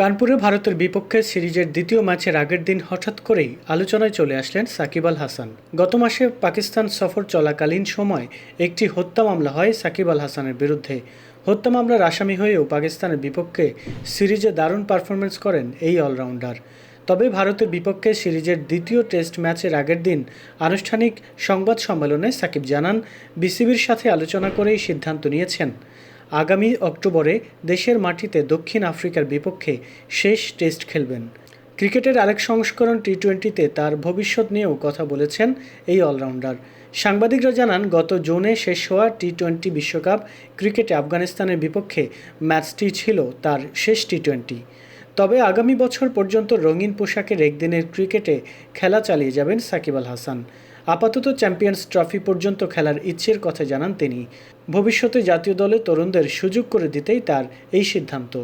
কানপুরে ভারতের বিপক্ষে সিরিজের দ্বিতীয় ম্যাচের আগের দিন হঠাৎ করেই আলোচনায় চলে আসলেন সাকিব আল হাসান। গত মাসে পাকিস্তান সফর চলাকালীন সময় একটি হত্যা মামলা হয় সাকিব আল হাসানের বিরুদ্ধে। হত্যা মামলার আসামি হয়েও পাকিস্তানের বিপক্ষে সিরিজে দারুণ পারফরমেন্স করেন এই অলরাউন্ডার। তবে ভারতের বিপক্ষে সিরিজের দ্বিতীয় টেস্ট ম্যাচের আগের দিন আনুষ্ঠানিক সংবাদ সম্মেলনে সাকিব জানান, বিসিবির সাথে আলোচনা করেই সিদ্ধান্ত নিয়েছেন। আগামী অক্টোবরে দেশের মাটিতে দক্ষিণ আফ্রিকার বিপক্ষে শেষ টেস্ট খেলবেন। ক্রিকেটের আরেক সংস্করণ টি টোয়েন্টিতে তার ভবিষ্যৎ নিয়েও কথা বলেছেন এই অলরাউন্ডার। সাংবাদিকরা জানান, গত জুনে শেষ হওয়া টি টোয়েন্টি বিশ্বকাপ ক্রিকেটে আফগানিস্তানের বিপক্ষে ম্যাচটি ছিল তার শেষ টি টোয়েন্টি তবে আগামী বছর পর্যন্ত রঙিন পোশাকের একদিনের ক্রিকেটে খেলা চালিয়ে যাবেন সাকিব আল হাসান। আপাতত চ্যাম্পিয়ন্স ট্রফি পর্যন্ত খেলার ইচ্ছের কথা জানান তিনি। ভবিষ্যতে জাতীয় দলে তরুণদের সুযোগ করে দিতেই তার এই সিদ্ধান্ত।